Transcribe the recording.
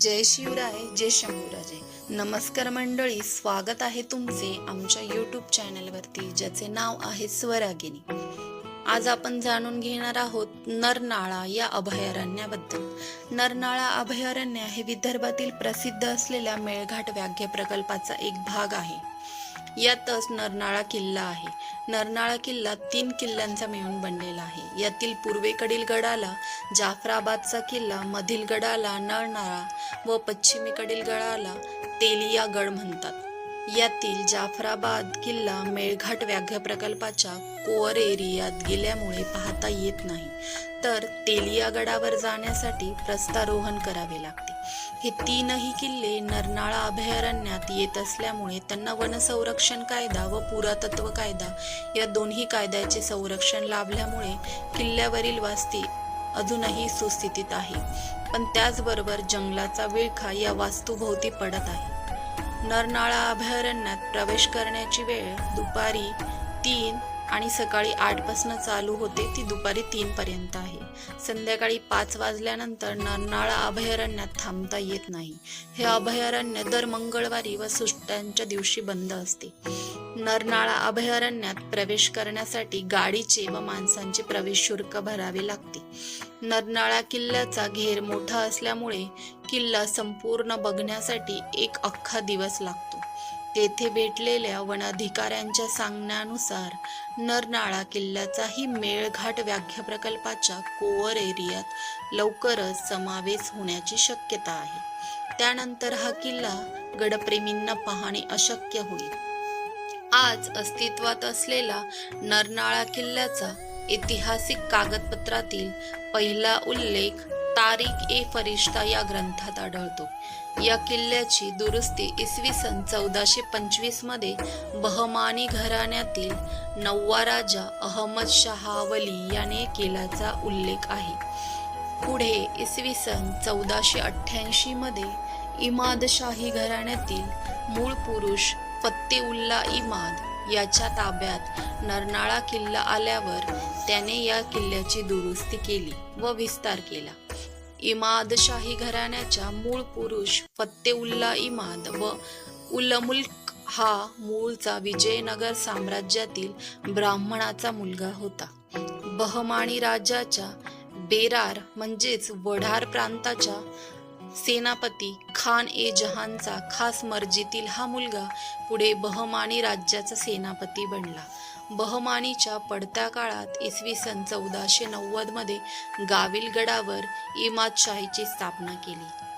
जय शिवराय जय शंभूराजे. नमस्कार मंडळी स्वागत आहे तुमचे आमच्या यूट्यूब चॅनलवरती ज्याचे नाव आहे स्वरागिनी. आज आपण जाणून घेणार आहोत नरनाळा या अभयारण्याबद्दल. नरनाळा अभयारण्य हे विदर्भातील प्रसिद्ध असलेल्या मेळघाट व्याघ्र प्रकल्पाचा एक भाग आहे. यातच नरनाळा किल्ला आहे. नरनाळा किल्ला तीन किल्ल्यांचा मिळून बनलेला आहे. यातील पूर्वेकडील गडाला जाफराबादचा किल्ला मधील गडाला नरनाळा व पश्चिमेकडील गडाला तेलिया गड म्हणतात. यातील जाफराबाद किल्ला मेळघाट व्याघ्र प्रकल्पाच्या कोअर एरियात गेल्यामुळे पाहता येत नाही. तर तेलिया गडावर जाण्यासाठी प्रस्तारोहण करावे लागते. हे तीनही किल्ले नरनाळा अभयारण्यात येत असल्यामुळे त्यांना वनसंरक्षण कायदा व पुरातत्व कायदा या दोन्ही कायद्याचे संरक्षण लाभल्यामुळे किल्ल्यावरील वास्ती अजूनही सुस्थितीत आहे. पण त्याचबरोबर जंगलाचा विळखा या वास्तूभोवती पडत आहे. नरनाळा अभयारण्यात प्रवेश करण्याची वेळ दुपारी तीन आणि सकाळी आठपासून चालू होते ती दुपारी तीनपर्यंत आहे. संध्याकाळी पाच वाजल्यानंतर नरनाळा अभयारण्यात थांबता येत नाही. हे अभयारण्य दर मंगळवारी व सुट्ट्यांच्या दिवशी बंद असते. नरनाळा अभयारण्यात प्रवेश करण्यासाठी गाडीचे व माणसांचे प्रवेश शुल्क भरावे लागते. नरनाळा किल्ल्याचा घेर मोठा असल्यामुळे किल्ला संपूर्ण बघण्यासाठी एक अख्खा दिवस लागतो. तेथे भेटलेल्या वनाधिकाऱ्यांच्या सांगण्यानुसार नरनाळा किल्ल्याचाही मेळघाट व्याघ्र प्रकल्पाच्या कोअर एरियात लवकरच समावेश होण्याची शक्यता आहे. त्यानंतर हा किल्ला गडप्रेमींना पाहणे अशक्य होईल. आज अस्तित्वात असलेला नरनाळा किल्ल्याचा ऐतिहासिक कागदपत्रातील पहिला उल्लेख तारीख ए फरिश्ता या ग्रंथात आढळतो. या किल्ल्याची दुरुस्ती इसवी सन चौदाशे पंचवीसमध्ये बहमानी घराण्यातील नववा राजा अहमद शहावली याने केल्याचा उल्लेख आहे. पुढे इसवी सन चौदाशे अठ्ठ्याऐंशी मध्ये इमादशाही घराण्यातील मूळ पुरुष फत्तेउल्ला इमाद याच्या ताब्यात नरनाळा किल्ला आल्यावर त्याने या किल्ल्याची दुरुस्ती केली व विस्तार केला. इमादशाही घराण्याच्या मूळ पुरुष फत्तेउल्ला इमाद व उलमुल्क हा मूळचा विजयनगर साम्राज्यातील ब्राह्मणाचा मुलगा होता. बहमाणी राजाच्या बेरार म्हणजेच वढार प्रांताच्या सेनापती खान ए जहानचा खास मर्जीतील हा मुलगा पुढे बहमानी राज्याचा सेनापती बनला. बहमानीच्या पडत्या काळात इसवी सन चौदाशे नव्वदमध्ये गाविलगडावर इमादशाहीची स्थापना केली.